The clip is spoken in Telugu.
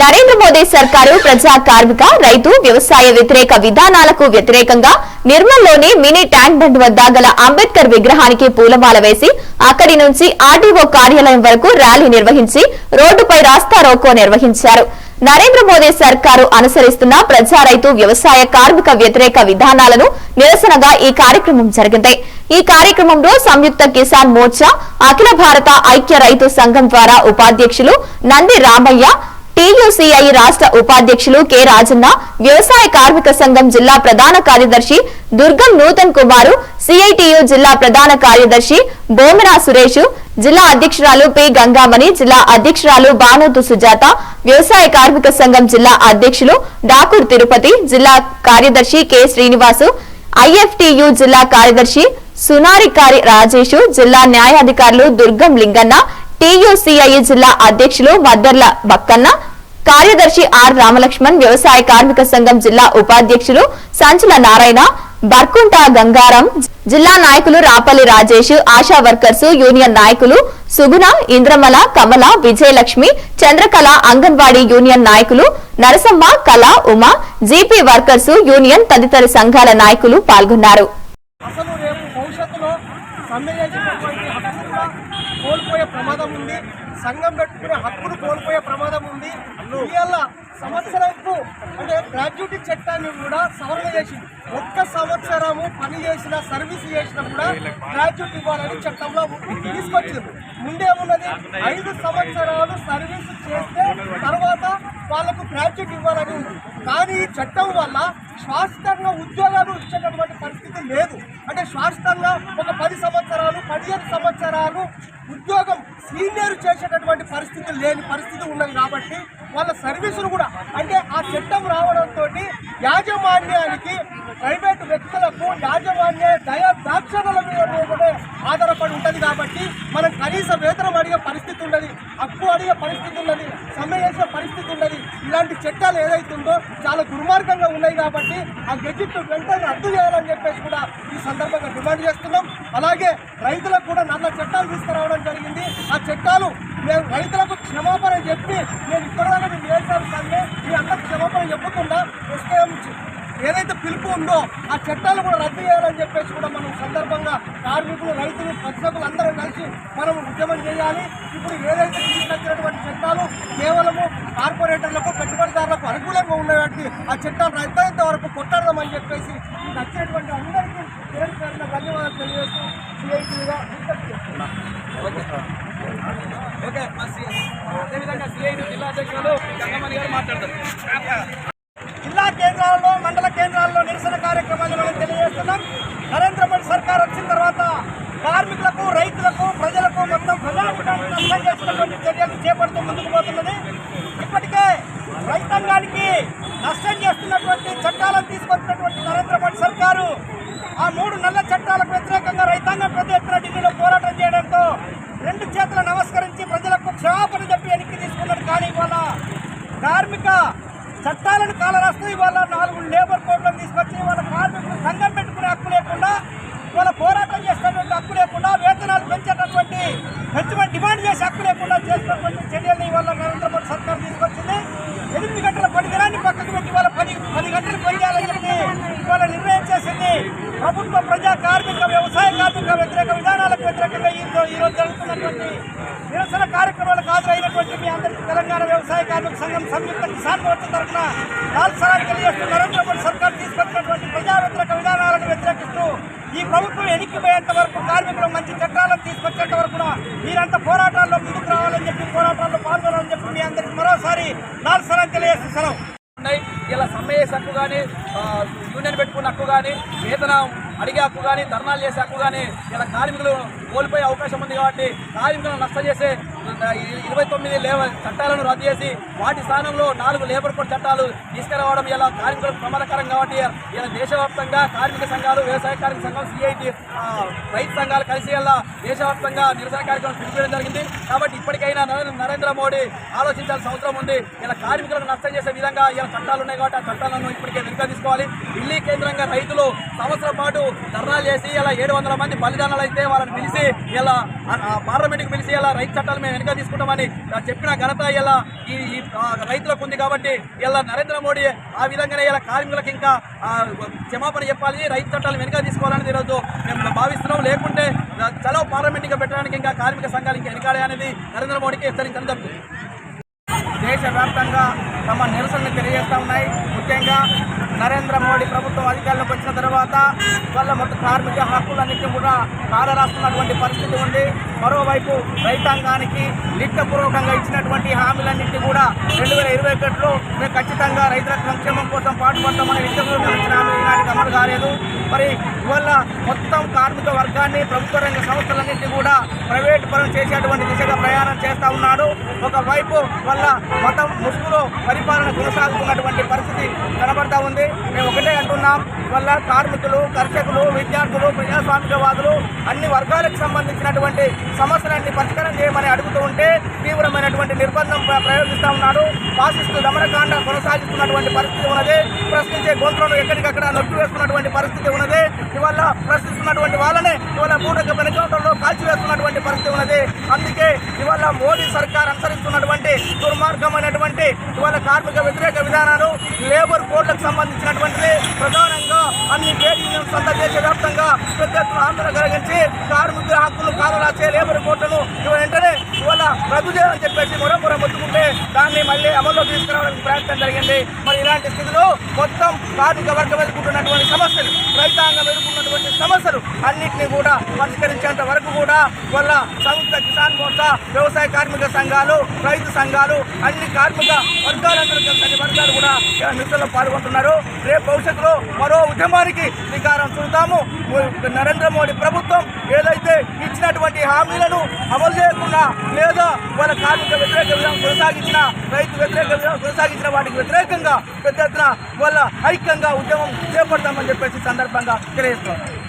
నరేంద్ర మోదీ సర్కారు ప్రజా కార్మిక రైతు వ్యవసాయ వ్యతిరేక విధానాలకు వ్యతిరేకంగా నిర్మల్లోని మినీ ట్యాంక్ బండ్ వద్ద గల అంబేద్కర్ విగ్రహానికి పూలమాల వేసి అక్కడి నుంచి ఆర్డీఓ కార్యాలయం వరకు ర్యాలీ నిర్వహించి రోడ్డుపై రాస్తా రోకో నిర్వహించారు. నరేంద్ర మోదీ సర్కారు అనుసరిస్తున్న ప్రజా రైతు వ్యవసాయ కార్మిక వ్యతిరేక విధానాలను నిరసనగా ఈ కార్యక్రమం జరిగింది. ఈ కార్యక్రమంలో సంయుక్త కిసాన్ మోర్చా అఖిల భారత ఐక్య రైతు సంఘం ద్వారా ఉపాధ్యక్షులు నంది రామయ్య టీయూసీఐ రాష్ట్ర ఉపాధ్యక్షులు కె రాజన్న వ్యవసాయ కార్మిక సంఘం జిల్లా ప్రధాన కార్యదర్శి దుర్గం నూతన్ కుమారు సిఐటియు జిల్లా ప్రధాన కార్యదర్శి బోమినా సురేష్ జిల్లా అధ్యక్షురాలు పి గంగామణి జిల్లా అధ్యక్షురాలు బానోతు సుజాత వ్యవసాయ కార్మిక సంఘం జిల్లా అధ్యక్షులు డాకూర్ తిరుపతి జిల్లా కార్యదర్శి కె శ్రీనివాసు ఐఎఫ్టియు జిల్లా కార్యదర్శి సునారికారి రాజేషు జిల్లా న్యాయాధికారులు దుర్గం లింగన్న టీయూసీఐ జిల్లా అధ్యక్షులు మద్దర్ల బక్కన్న కార్యదర్శి ఆర్ రామలక్ష్మణ్ వ్యవసాయ కార్మిక సంఘం జిల్లా ఉపాధ్యక్షులు సంచుల నారాయణ బర్కుంట గంగారం జిల్లా నాయకులు Rapalli Rajesh ASHA workers union నాయకులు సుగుణ ఇంద్రమల కమల విజయలక్ష్మి చంద్రకళ అంగన్వాడీ యూనియన్ నాయకులు నరసమ్మ కళ ఉమ జీపీ వర్కర్స్ యూనియన్ తదితర సంఘాల నాయకులు పాల్గొన్నారు. కూడా కోల్పోయే ప్రమాదం ఉంది. సంఘం పెట్టుకునే హక్కును కోల్పోయే ప్రమాదం ఉంది. ఇవాళ సంవత్సరంకు అంటే గ్రాడ్యుటీ చట్టాన్ని కూడా సవరణ చేసింది. ఒక్క సంవత్సరము పని చేసిన సర్వీస్ చేసినా కూడా గ్రాడ్యుటీ ఇవ్వాలని చట్టంలో తీసుకొచ్చింది. ముందేమున్నది ఐదు సంవత్సరాలు సర్వీస్ చేస్తే తర్వాత వాళ్ళకు గ్రాడ్యుటీ ఇవ్వాలని ఉంది. కానీ ఈ చట్టం వల్ల శాశ్వతంగా ఉద్యోగాలు ఇచ్చేటటువంటి పరిస్థితి లేదు. అంటే శాశ్వతంగా ఒక పది సంవత్సరాలు పదిహేను సంవత్సరాలు ఉద్యోగం సీనియర్ చేసేటటువంటి పరిస్థితి లేని పరిస్థితి ఉన్నది కాబట్టి వాళ్ళ సర్వీసులు కూడా అంటే ఆ చట్టం రావడంతో యాజమాన్యానికి ప్రైవేట్ వ్యక్తులకు యాజమాన్య దయా దాక్షణల మీద ఆధారపడి ఉంటుంది కాబట్టి మనం కనీస వేతనం అడిగే పరిస్థితి ఉన్నది అప్పు అడిగే పరిస్థితి ఉన్నది సమ్మె చేసే పరిస్థితి ఉన్నది ఇలాంటి చట్టాలు ఏదైతుందో చాలా దుర్మార్గంగా ఉన్నాయి కాబట్టి ఆ గెజిట్ వెంటనే రద్దు చేయాలని చెప్పేసి కూడా ఈ సందర్భంగా డిమాండ్ చేస్తున్నాం. అలాగే రైతులకు కూడా నల్ల చట్టాలు తీసుకురావడం జరిగింది. ఆ చట్టాలు మేము రైతులకు క్షమాపణ చెప్పి నేను ఇప్పటిదాకా మేము చేశాను మీ అందరికి క్షమాపణ చెప్పకుండా ఎస్కేఎం ఏదైతే పిలుపు ఉందో ఆ చట్టాలు కూడా రద్దు చేయాలని చెప్పేసి కూడా మనం సందర్భంగా కార్మికులు రైతులు ప్రజలకు అందరూ కలిసి మనం ఉద్యమం చేయాలి. ఇప్పుడు ఏదైతే ఓకే అదేవిధంగా జిల్లా అధ్యక్షులు గంగమణి గారు మాట్లాడతారు. జిల్లా కేంద్రాల్లో మండల కేంద్రాల్లో నిరసన కార్యక్రమాలు మనం తెలియజేస్తున్నాం. నరేంద్ర మోడీ సర్కార్ వచ్చిన తర్వాత కార్మికులకు రైతులకు ప్రజలకు మొత్తం ప్రజానికానికి చేసినటువంటి చర్యలు చేపడుతూ ముందుకు పోతున్నది ఇప్పటికే రైతాంగానికి నష్టం చేస్తున్నటువంటి చట్టాలను తీసుకొచ్చినటువంటి నరేంద్ర మోడీ సర్కారు ఆ మూడు నల్ల చట్టాలకు వ్యతిరేకంగా రైతాంగం పెద్ద ఎత్తున ఢిల్లీలో పోరాటం చేయడంతో రెండు చేతుల నమస్కరించి ప్రజలకు క్షమాపణ చెప్పి వెనక్కి తీసుకున్నాడు కానీ ఇవాళ కార్మిక చట్టాలను ఇవాళ నాలుగు లేబర్ కోడ్లను తీసుకొచ్చి వాళ్ళ కార్మికులు సంఘం పెట్టుకునే హక్కు లేకుండా వాళ్ళ పోరాటం చేసేటువంటి హక్కు లేకుండా వేతనాలు పెంచేటటువంటి పెంచమని డిమాండ్ చేసే హక్కు లేకుండా చేసినటువంటి చర్యలు ఇవాళ నరేంద్ర మోడీ సర్కార్ తీసుకొచ్చింది. ఎనిమిది గంటల పని దినాన్ని పక్కకు పెట్టి వాళ్ళ పది పది గంటలు పనిచేయాలని చెప్పి ఇవాళ నిర్ణయం చేసింది. ప్రభుత్వ ప్రజా కార్మిక వ్యవసాయ కార్మిక వ్యతిరేక విధానాలకు వ్యతిరేకంగా ఈ రోజు జరుగుతున్నటువంటి నిరసన కార్యక్రమాలకు హాజరైనటువంటి మీ అందరికీ తెలంగాణ వ్యవసాయ కార్మిక సంఘం సంయుక్త కిసాన్ మోర్చా తరఫున నాలుగు తెలియజేస్తూ నరేంద్ర మోడీ సర్కార్ తీసుకొచ్చినటువంటి ప్రజా వ్యతిరేక విధానాలను వ్యతిరేకిస్తూ ఈ ప్రభుత్వం ఎనిక్కిపోయేంత వరకు కార్మికులు మంచి చట్టాలను తీసుకొచ్చేంత వరకు మీరంతా పోరాటాల్లో ముందుకు రావాలని చెప్పి పోరాటాల్లో పాల్గొనాలని చెప్పి మీ అందరికీ మరోసారి నాలుగు సరాలు తెలియజేస్తున్నాం ఉన్నాయి. ఇలా సమ్మె చేసే హక్కు కానీ యూనియన్ పెట్టుకున్న హక్కు కానీ వేతనం అడిగే హక్కు కానీ ధర్నాలు చేసే హక్కు కానీ ఇలా కార్మికులు కోల్పోయే అవకాశం ఉంది కాబట్టి కార్మికులను నష్టం చేసే ఇరవై తొమ్మిది లేబర్ చట్టాలను రద్దు చేసి వాటి స్థానంలో నాలుగు లేబర్ కోడ్ చట్టాలు తీసుకురావడం ఇలా కార్మికులకు ప్రమాదకరం కాబట్టి ఇలా దేశవ్యాప్తంగా కార్మిక సంఘాలు వ్యవసాయ కార్మిక సంఘం సిఐటి రైతు సంఘాలు కలిసి ఇలా దేశవ్యాప్తంగా నిరసన కార్యక్రమం పిలిపించడం జరిగింది. కాబట్టి ఇప్పటికైనా నరేంద్ర మోడీ ఆలోచించాల్సిన అవసరం ఉంది. ఇలా కార్మికులకు నష్టం చేసే విధంగా ఇలా చట్టాలు ఉన్నాయి కాబట్టి ఆ చట్టాలను ఇప్పటికే వెనుక తీసుకోవాలి. ఢిల్లీ కేంద్రంగా రైతులు సంవత్సరం పాటు ధర్నాలు చేసి ఇలా ఏడు వందల మంది బలిదానాలు అయితే వాళ్ళని పిలిచి ఇలా పార్లమెంట్కి పిలిచి ఇలా రైతు చట్టాలు మేము వెనుక తీసుకుంటామని చెప్పిన ఘనత ఇలా ఈ రైతులకు ఉంది కాబట్టి ఇలా నరేంద్ర మోడీ ఆ విధంగానే ఇలా కార్మికులకు ఇంకా క్షమాపణ చెప్పాలి. రైతు చట్టాలు వెనుక తీసుకోవాలని ఈరోజు మేము భావిస్తున్నాం. లేకుంటే ఆ, చలో పార్లమెంట్ ఇంకా పెట్టడానికి ఇంకా కార్మిక సంఘాలు ఇంకా వెనకాడే అనేది నరేంద్ర మోడీకి హెచ్చరించడం జరుగుతుంది. దేశవ్యాప్తంగా తమ నిరసనలు తెలియజేస్తూ ఉన్నాయి. ముఖ్యంగా నరేంద్ర మోడీ ప్రభుత్వం అధికారంలోకి వచ్చిన తర్వాత వాళ్ళ మొత్తం కార్మిక హక్కులన్నింటినీ కూడా కాలరాస్తున్నటువంటి పరిస్థితి ఉంది. మరోవైపు రైతాంగానికి లిఖితపూర్వకంగా ఇచ్చినటువంటి హామీలన్నింటినీ కూడా రెండు వేల ఇరవై ఒకటిలో మేము ఖచ్చితంగా రైతుల సంక్షేమం కోసం పాటుపడతామని లిఖితపూర్వకంగా ఇచ్చిన హామీ ఈనాటికి అమలు కాలేదు. మరి ఇవాళ మొత్తం కార్మిక వర్గాన్ని ప్రభుత్వ రంగ సంస్థలన్నింటినీ కూడా ప్రైవేట్ చేసేటువంటి దిశగా ప్రయాణం చేస్తూ ఉన్నాడు. ఒకవైపు వల్ల మతం ముసుగులో పరిపాలన కొనసాగుతున్నటువంటి పరిస్థితి కనబడతా ఉంది. మేము ఒకటే అంటున్నాం వల్ల కార్మికులు కర్షకులు విద్యార్థులు ప్రజాస్వామికవాదులు అన్ని వర్గాలకు సంబంధించినటువంటి సమస్యలన్నీ పరిష్కారం చేయమని అడుగుతూ ఉంటే తీవ్రమైనటువంటి నిర్బంధం ప్రయోగిస్తూ ఉన్నాడు. ఫాసిస్టు దమనకాండ కొనసాగిస్తున్నటువంటి పరిస్థితి ఉన్నది. ప్రశ్నించే గొంతులను ఎక్కడికక్కడ నొక్కి వేస్తున్నటువంటి పరిస్థితి ఉన్నది. ఇవాళ ప్రశ్నిస్తున్నటువంటి వాళ్ళనే ఇవాళ మూడక వెనుకలో కాల్చివేస్తున్నటువంటి పరిస్థితి ఉన్నది అందుకే ఇవాళ మోడీ సర్కార్ అనుసరిస్తున్నటువంటి వాళ్ళ కార్మిక వ్యతిరేక విధానాలు లేబర్ కోడ్లకు సంబంధించినటువంటి ప్రధానంగా అన్ని ట్రేడ్ యూనియన్స్ దేశ దేశవ్యాప్తంగా పెద్ద ఆందోళన కలిగించి కార్మికుల హక్కులు కాలరాచే లేబర్ కోడ్లను వెంటనే ఇవాళ రద్దు చేయాలని చెప్పేసి మరొకరు మొత్తుకుంటే దాన్ని మళ్ళీ అమల్లో తీసుకురావడానికి ప్రయత్నం జరిగింది. మరి ఇలాంటి స్థితిలో మొత్తం కార్మిక వర్గం ఎదుర్కొంటున్నటువంటి సమస్యలు రైతాంగం ఎదుర్కొన్నటువంటి సమస్యలు అన్నింటినీ కూడా పరిష్కరించేంత వరకు కూడా వల్ల సంయుక్త కిసాన్ మోర్చా వ్యవసాయ కార్మిక సంఘాలు రైతు సంఘాలు అన్ని కార్మిక వర్గాలందరూ కలిసి వర్గాలు కూడా నిధుల్లో పాల్గొంటున్నారు. రేపు భవిష్యత్తులో మరో ఉద్యమానికి శ్రీకారం చూద్దాము నరేంద్ర మోడీ ప్రభుత్వం ఏదైతే ఇచ్చినటువంటి హామీలను అమలు చేయకుండా లేదా వాళ్ళ కార్మిక వ్యతిరేక విధానం కొనసాగించిన రైతు వ్యతిరేక విధానం కొనసాగించిన వాటికి వ్యతిరేకంగా పెద్ద ఎత్తున వాళ్ళ ఐక్యంగా ఉద్యమం చేపడతామని చెప్పేసి సందర్భం సందర్భంగా తెలియజేస్తున్నాం